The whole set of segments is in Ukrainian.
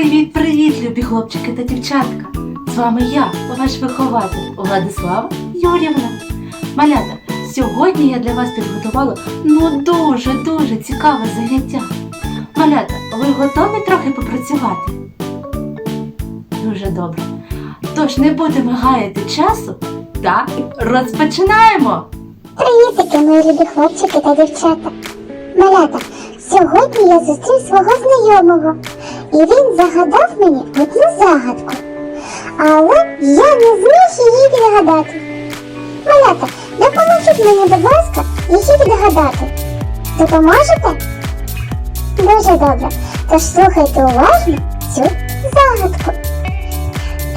Привіт-привіт, любі хлопчики та дівчатка! З вами я, ваш вихователь Владислава Юрівна. Малята, сьогодні я для вас підготувала ну дуже-дуже цікаве заняття. Малята, ви готові трохи попрацювати? Дуже добре. Тож не будемо гаяти часу та розпочинаємо! Привітики, мої любі хлопчики та дівчата. Малята, сьогодні я зустрів свого знайомого, і він загадав мені одну загадку. Але я не зміг її відгадати. Малята, допоможіть мені, будь ласка, її відгадати. Допоможете? Дуже добре. Тож слухайте уважно цю загадку.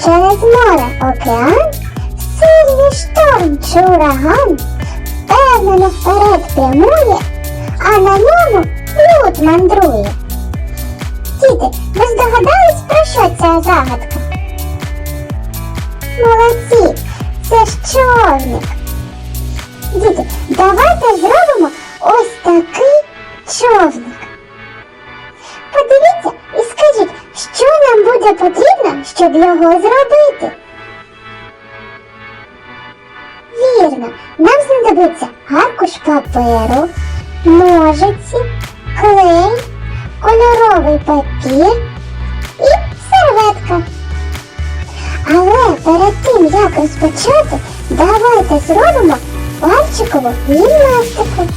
Через море океан, сильний шторм чи ураган, впевнено вперед прямує, а на ньому люд мандрує. Здогадались, про що ця загадка? Молодці, це ж човник. Діти, давайте зробимо ось такий човник. Подивіться і скажіть, що нам буде потрібно, щоб його зробити? Вірно, нам знадобиться аркуш паперу, ножиці, клей, кольоровий папір тим, як розпочати, давайте зробимо пальчикову гімнастику.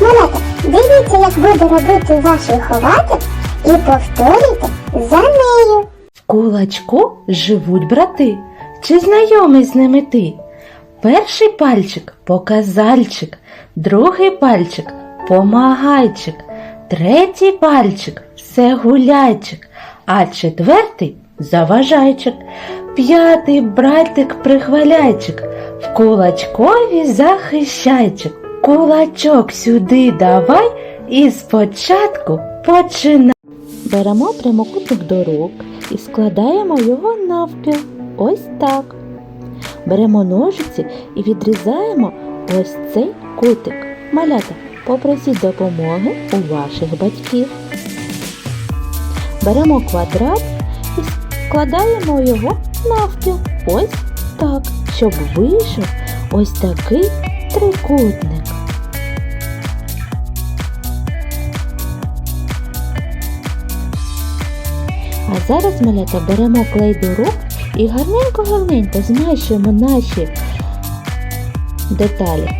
Малята, дивіться, як буде робити ваш вихователь і повторюйте за нею. В кулачку живуть брати. Чи знайомий з ними ти? Перший пальчик показальчик, другий пальчик помагайчик, третій пальчик все гуляйчик, а четвертий заважайчик, п'ятий братик прихваляйчик, в кулачкові захищайчик. Кулачок сюди давай і спочатку починай. Беремо прямокутник до рук і складаємо його навпіл. Ось так. Беремо ножиці і відрізаємо ось цей кутик. Малята, попросіть допомоги у ваших батьків. Беремо квадрат складаємо його навпіл. Ось так, щоб вийшов ось такий трикутник. А зараз малята беремо клей до рук і гарненько-гарненько змащуємо наші деталі.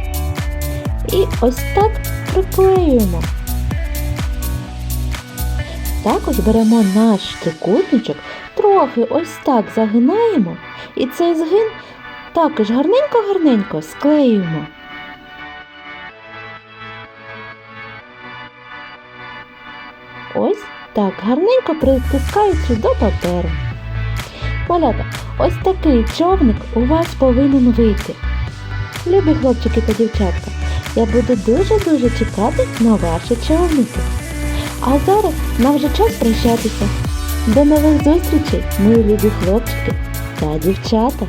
І ось так приклеюємо. Також беремо наш трикутничок, трохи ось так загинаємо, і цей згин також гарненько-гарненько склеюємо. Ось так, гарненько притискаючи до паперу. Малята, ось такий човник у вас повинен вийти. Любі хлопчики та дівчатка, я буду дуже-дуже чекати на ваші човники. А зараз нам вже час прощатися. До нових зустрічей, мої любі хлопчики та дівчата.